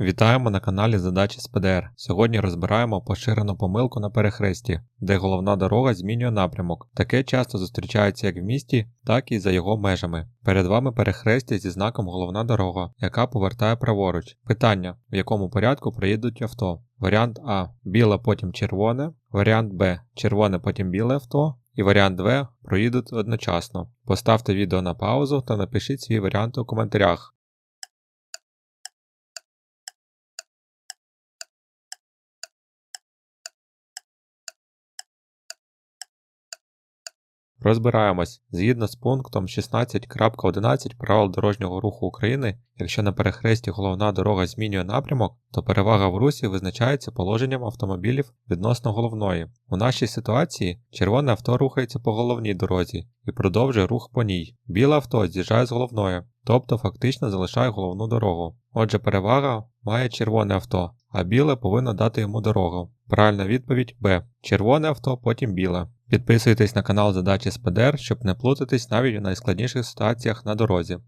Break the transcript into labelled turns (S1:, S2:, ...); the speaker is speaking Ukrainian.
S1: Вітаємо на каналі Задачі з ПДР. Сьогодні розбираємо поширену помилку на перехресті, де головна дорога змінює напрямок. Таке часто зустрічається як в місті, так і за його межами. Перед вами перехрестя зі знаком головна дорога, яка повертає праворуч. Питання, в якому порядку проїдуть авто. Варіант А біле, потім червоне, варіант Б червоне, потім біле авто. І варіант В проїдуть одночасно. Поставте відео на паузу та напишіть свій варіант у коментарях. Розбираємось. Згідно з пунктом 16.11 правил дорожнього руху України, якщо на перехресті головна дорога змінює напрямок, то перевага в русі визначається положенням автомобілів відносно головної. У нашій ситуації червоне авто рухається по головній дорозі і продовжує рух по ній. Біле авто з'їжджає з головної, тобто фактично залишає головну дорогу. Отже, перевага має червоне авто, а біле повинно дати йому дорогу. Правильна відповідь Б. Червоне авто, потім біле. Підписуйтесь на канал Задачі з ПДР, щоб не плутатись навіть у найскладніших ситуаціях на дорозі.